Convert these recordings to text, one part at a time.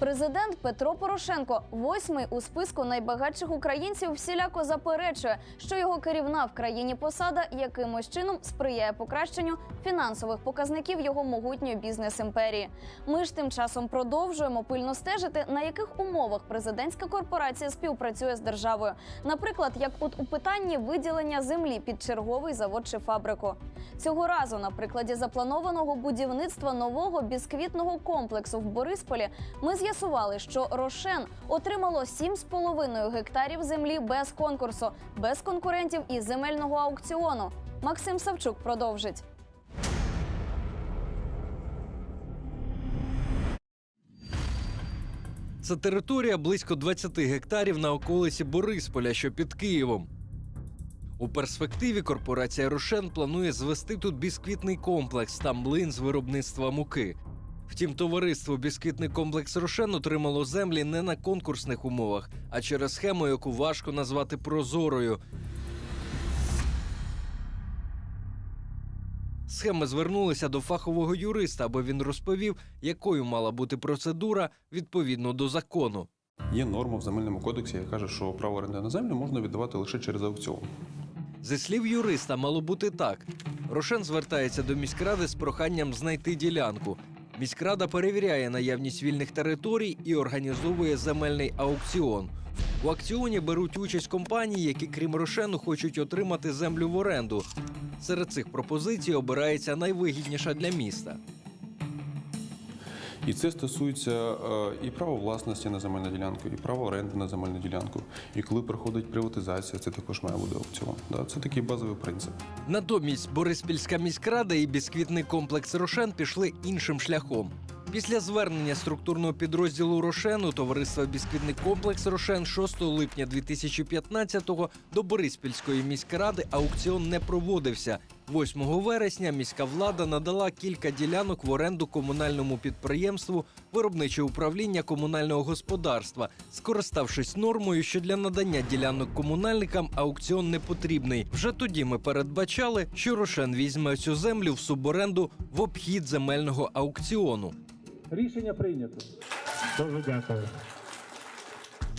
Президент Петро Порошенко, восьмий у списку найбагатших українців, всіляко заперечує, що його керівна в країні посада якимось чином сприяє покращенню фінансових показників його могутньої бізнес-імперії. Ми ж тим часом продовжуємо пильно стежити, на яких умовах президентська корпорація співпрацює з державою. Наприклад, як от у питанні виділення землі під черговий завод чи фабрику. Цього разу на прикладі запланованого будівництва нового бісквітного комплексу в Борисполі ми з'ясували, що Рошен отримало 7,5 гектарів землі без конкурсу, без конкурентів і земельного аукціону. Максим Савчук продовжить. Це територія близько 20 гектарів на околиці Борисполя, що під Києвом. У перспективі корпорація Рошен планує звести тут бісквітний комплекс та млин з виробництва муки. Втім, товариство Бісквітний комплекс Рошен отримало землі не на конкурсних умовах, а через схему, яку важко назвати прозорою. Схеми звернулися до фахового юриста, аби він розповів, якою мала бути процедура відповідно до закону. Є норма в земельному кодексі, яка каже, що право оренди на землю можна віддавати лише через аукціон. Зі слів юриста, мало бути так: Рошен звертається до міськради з проханням знайти ділянку. Міськрада перевіряє наявність вільних територій і організовує земельний аукціон. У акціоні беруть участь компанії, які, крім Рошену, хочуть отримати землю в оренду. Серед цих пропозицій обирається найвигідніша для міста. І це стосується е, і права власності на земельну ділянку, і права оренди на земельну ділянку. І коли проходить приватизація, це також має бути аукціон. Це такий базовий принцип. Натомість Бориспільська міськрада і бісквітний комплекс Рошен пішли іншим шляхом. Після звернення структурного підрозділу Рошену товариства Бісквітний комплекс Рошен 6 липня 2015-го до Бориспільської міськради аукціон не проводився. 8 вересня міська влада надала кілька ділянок в оренду комунальному підприємству виробниче управління комунального господарства, скориставшись нормою, що для надання ділянок комунальникам аукціон не потрібний. Вже тоді ми передбачали, що Рошен візьме цю землю в суборенду в обхід земельного аукціону. Рішення прийнято. Дуже дякую.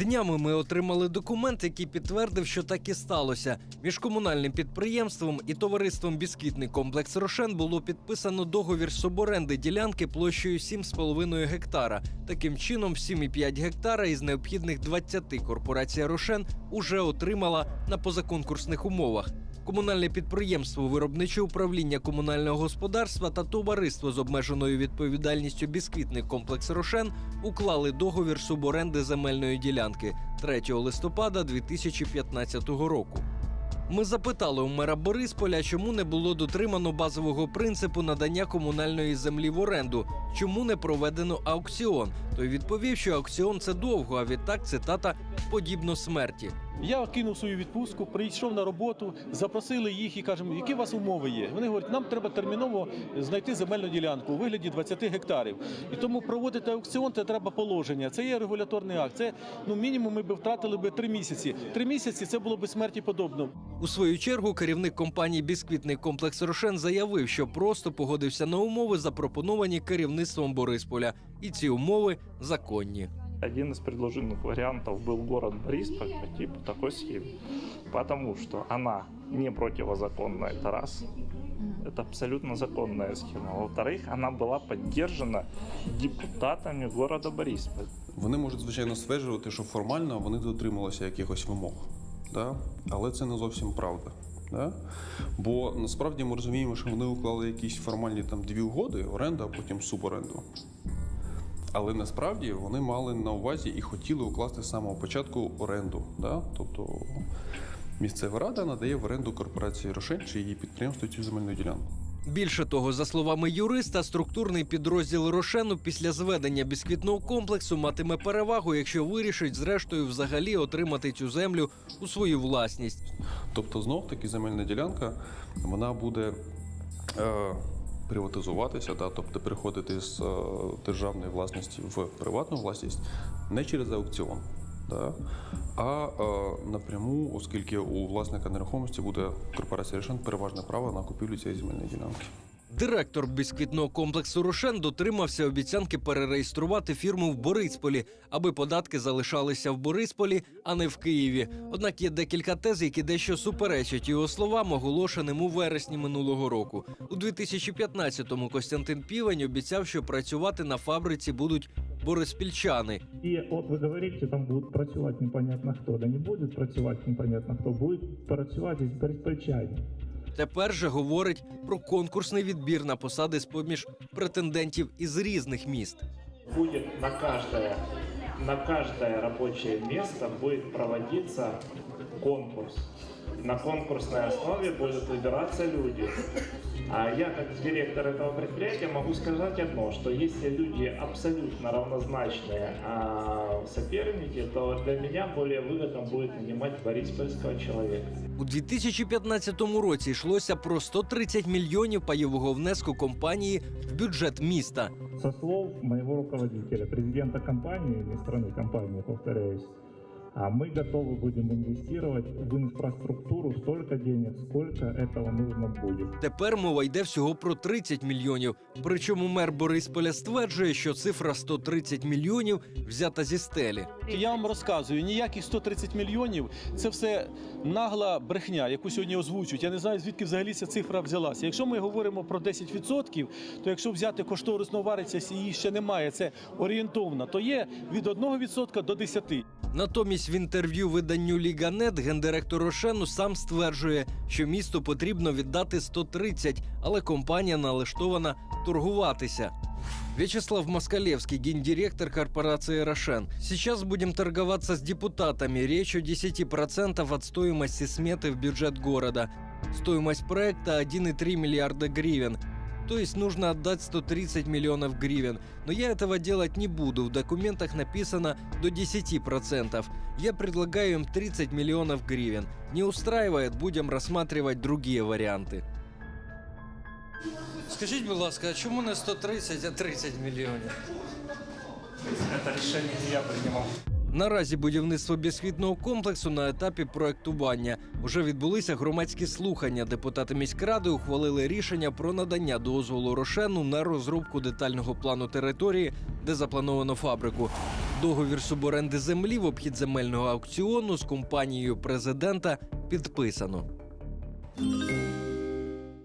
Днями ми отримали документ, який підтвердив, що так і сталося. Між комунальним підприємством і товариством Бісквітний комплекс Рошен було підписано договір суборенди ділянки площею 7,5 гектара. Таким чином, 7,5 гектара із необхідних 20 корпорація Рошен уже отримала на позаконкурсних умовах. Комунальне підприємство, виробниче управління комунального господарства та товариство з обмеженою відповідальністю Бісквітний комплекс Рошен уклали договір суборенди земельної ділянки 3 листопада 2015 року. Ми запитали у мера Борисполя, чому не було дотримано базового принципу надання комунальної землі в оренду, чому не проведено аукціон. Той відповів, що аукціон це довго, а відтак цитата подібно смерті. Я кинув свою відпустку, прийшов на роботу, запросили їх і кажемо, які у вас умови є. Вони говорять, нам треба терміново знайти земельну ділянку у вигляді 20 гектарів. І тому проводити аукціон це треба положення. Це є регуляторний акт. Це ну мінімум ми б втратили би три місяці. Три місяці це було б смерті подобно. У свою чергу керівник компанії Бісквітний комплекс Рошен заявив, що просто погодився на умови, запропоновані керівництвом Борисполя, і ці умови законні. Один из предложенных вариантов был город Борисполь по типу такой схемы. Потому что она не противозаконна, это раз. Это абсолютно законная схема. Во-вторых, она была поддержана депутатами города Борисполь. Вони можуть, звичайно, стверджувати, що формально вони дотрималися якихось вимог. Да? Але це не зовсім правда. Да? Бо насправді ми розуміємо, що вони уклали якісь формальні там дві угоди, оренда, а потім суборенду. Але насправді вони мали на увазі і хотіли укласти з самого початку оренду. Да? Тобто місцева рада надає в оренду корпорації Рошен чи її підприємству цю земельну ділянку. Більше того, за словами юриста, структурний підрозділ Рошену після зведення бісквітного комплексу матиме перевагу, якщо вирішить зрештою взагалі отримати цю землю у свою власність. Тобто, знов таки земельна ділянка вона буде е, приватизуватися, да, тобто переходити з е, державної власності в приватну власність не через аукціон, да, а е, напряму, оскільки у власника нерухомості буде корпорація Рішен переважне право на купівлю цієї земельної ділянки. Директор бісквітного комплексу Рошен дотримався обіцянки перереєструвати фірму в Борисполі, аби податки залишалися в Борисполі, а не в Києві. Однак є декілька тез, які дещо суперечать його словам, оголошеним у вересні минулого року. У 2015-му Костянтин Півень обіцяв, що працювати на фабриці будуть бориспільчани. І от ви говорите, там будуть працювати непонятно хто, да не буде працювати непонятно хто, будуть працювати безпечайні. Тепер же говорить про конкурсний відбір на посади з поміж претендентів із різних міст. Буде на кожне на каждое рабочее место будет проводиться конкурс. На конкурсной основе будут выбираться люди. А я, как директор этого предприятия, могу сказать одно, что если люди абсолютно равнозначные а, соперники, то для меня более выгодно будет нанимать бориспольского человека. У 2015 році йшлося про 130 мільйонів пайового внеску компанії в бюджет міста. Со слов моего руководителя, президента компании, не страны компании, повторяюсь, а мы готовы будем инвестировать в инфраструктуру столько денег, сколько этого нужно будет. Тепер мова йде всього про 30 мільйонів. Причому мер Борисполя стверджує, що цифра 130 мільйонів взята зі стелі. Я вам розказую, ніяких 130 мільйонів це все нагла брехня, яку сьогодні озвучують. Я не знаю, звідки взагалі ця цифра взялася. Якщо ми говоримо про 10%, то якщо взяти кошторисну вартість, її ще немає, це орієнтовно, то є від 1% до 10%. Натомість в інтерв'ю виданню Ліганет гендиректор Рошену сам стверджує, що місту потрібно віддати 130, але компанія налаштована торгуватися. Вячеслав Москалевский, гендиректор корпорации «Рошен». Сейчас будем торговаться с депутатами. Речь о 10% от стоимости сметы в бюджет города. Стоимость проекта 1,3 миллиарда гривен. То есть нужно отдать 130 миллионов гривен. Но я этого делать не буду. В документах написано до 10%. Я предлагаю им 30 миллионов гривен. Не устраивает, будем рассматривать другие варианты. Скажіть, будь ласка, а чому не 130, а 30 мільйонів? Это решение не я принимал. Наразі будівництво бісквітного комплексу на етапі проектування. Уже відбулися громадські слухання. Депутати міськради ухвалили рішення про надання дозволу Рошену на розробку детального плану території, де заплановано фабрику. Договір суборенди землі в обхід земельного аукціону з компанією президента підписано.